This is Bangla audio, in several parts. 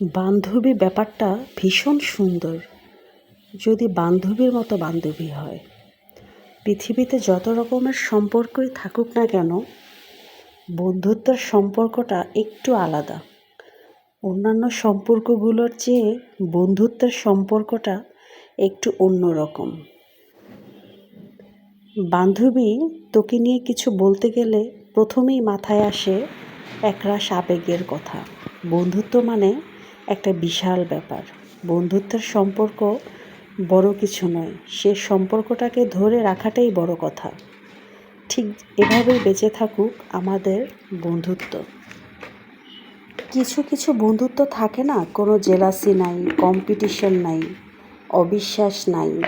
বান্ধবী ব্যাপারটা ভীষণ সুন্দর। যদি বান্ধবীর মতো বান্ধবী হয়। পৃথিবীতে যত রকমের সম্পর্কই থাকুক না কেন, বন্ধুত্বের সম্পর্কটা একটু আলাদা। অন্যান্য সম্পর্কগুলোর চেয়ে বন্ধুত্বের সম্পর্কটা একটু অন্যরকম বান্ধবী তোকে নিয়ে কিছু বলতে গেলে প্রথমেই মাথায় আসে একরাশ আবেগের কথা। বন্ধুত্ব মানে একটা বিশাল ব্যাপার। বন্ধুত্বের সম্পর্ক বড় কিছু নয়, সে সম্পর্কটাকে ধরে রাখাটাই বড় কথা। ঠিক এভাবেই বেঁচে থাকুক আমাদের বন্ধুত্ব। কিছু কিছু বন্ধুত্ব থাকে না, কোনো জেলাসি নাই, কম্পিটিশন নাই, অবিশ্বাস নাই,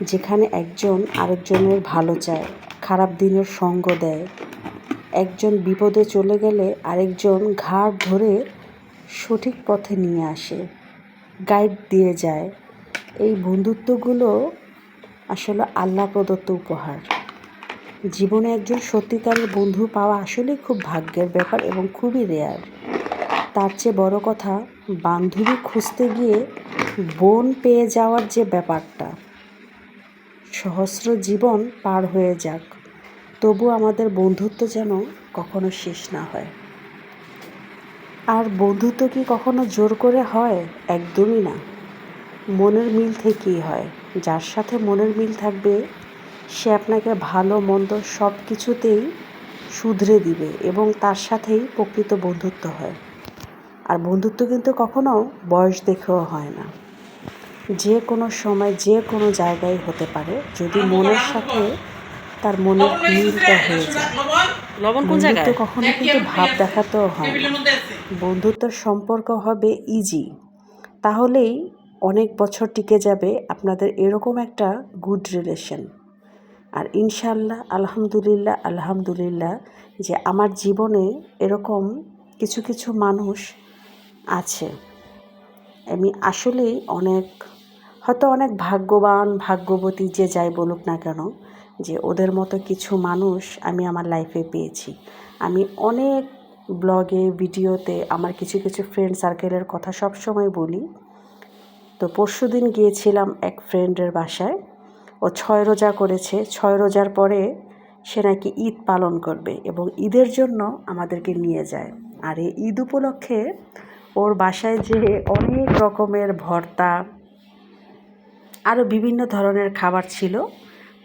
যেখানে একজন আরেকজনের ভালো চায়, খারাপ দিনের সঙ্গ দেয়। একজন বিপদে চলে গেলে আরেকজন ঘাড় ধরে সঠিক পথে নিয়ে আসে গাইড দিয়ে যায়। এই বন্ধুত্বগুলো আসলে আল্লাহ প্রদত্ত উপহার। জীবনে একজন সত্যিকারের বন্ধু পাওয়া আসলেই খুব ভাগ্যের ব্যাপার এবং খুবই রেয়ার তার চেয়ে বড় কথা, বান্ধবী খুঁজতে গিয়ে বোন পেয়ে যাওয়ার যে ব্যাপারটা, সহস্র জীবন পার হয়ে যাক। তবু আমাদের বন্ধুত্ব যেন কখনো শেষ না হয়। আর বন্ধুত্ব কি কখনো জোর করে হয়? একদমই না। মনের মিল থেকেই হয়। যার সাথে মনের মিল থাকবে, সে আপনাকে ভালো, মন্দ সব কিছুতেই শুধরে দিবে এবং তার সাথেই প্রকৃত বন্ধুত্ব হয়। আর বন্ধুত্ব কিন্তু কখনো বয়স দেখেও হয় না। যে কোনো সময়, যে কোনো জায়গায় হতে পারে। যদি মনের সাথে তার মনে মিলটা হয়ে যায় লবণ কোন জায়গায়? কখনো কিন্তু ভাব দেখাতেও হয় বন্ধুত্বের সম্পর্ক হবে ইজি তাহলেই অনেক বছর টিকে যাবে আপনাদের এরকম একটা গুড রিলেশন আর ইনশাল্লাহ আলহামদুলিল্লাহ আলহামদুলিল্লাহ যে আমার জীবনে এরকম কিছু কিছু মানুষ আছে। আমি আসলেই অনেক হয়তো অনেক ভাগ্যবান ভাগ্যবতী যে যাই বলুক না কেন, যে ওদের মতো কিছু মানুষ আমি আমার লাইফে পেয়েছি। আমি অনেক ব্লগে ভিডিওতে আমার কিছু কিছু ফ্রেন্ড সার্কেলের কথা সব সময় বলি। তো পরশু দিন গিয়েছিলাম এক ফ্রেন্ডের বাসায়। ও ছয় রোজা করেছে। ছয় রোজার পরে সে নাকি ঈদ পালন করবে এবং ঈদের জন্য আমাদেরকে নিয়ে যায়। আর এই ঈদ উপলক্ষে ওর বাসায় যে অনেক রকমের ভর্তা আরও বিভিন্ন ধরনের খাবার ছিল।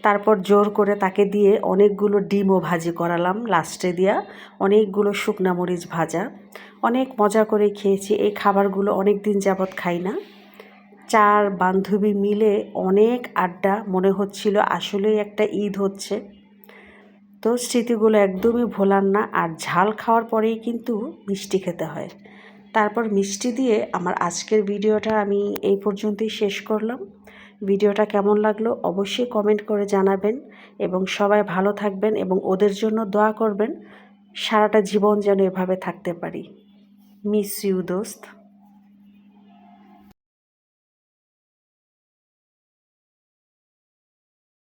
তারপর জোর করে তাকে দিয়ে অনেকগুলো ডিমও ভাজি করালাম লাস্টে দিয়া। অনেকগুলো শুকনা মরিচ ভাজা। অনেক মজা করে খেয়েছি। এই খাবারগুলো অনেক দিন যাবৎ খাই না। চার বান্ধবী মিলে অনেক আড্ডা, মনে হচ্ছিল আসলেই একটা ঈদ হচ্ছে। তো স্মৃতিগুলো একদমই ভোলার না, আর ঝাল খাওয়ার পরেই কিন্তু মিষ্টি খেতে হয়। তারপর মিষ্টি দিয়ে আমার আজকের ভিডিওটা আমি এই পর্যন্তই শেষ করলাম। ভিডিওটা কেমন লাগল অবশ্যই কমেন্ট করে জানাবেন এবং সবাই ভালো থাকবেন এবং ওদের জন্য দোয়া করবেন। সারাটা জীবন যেন এভাবে থাকতে পারি। মিস ইউ দোস্ত।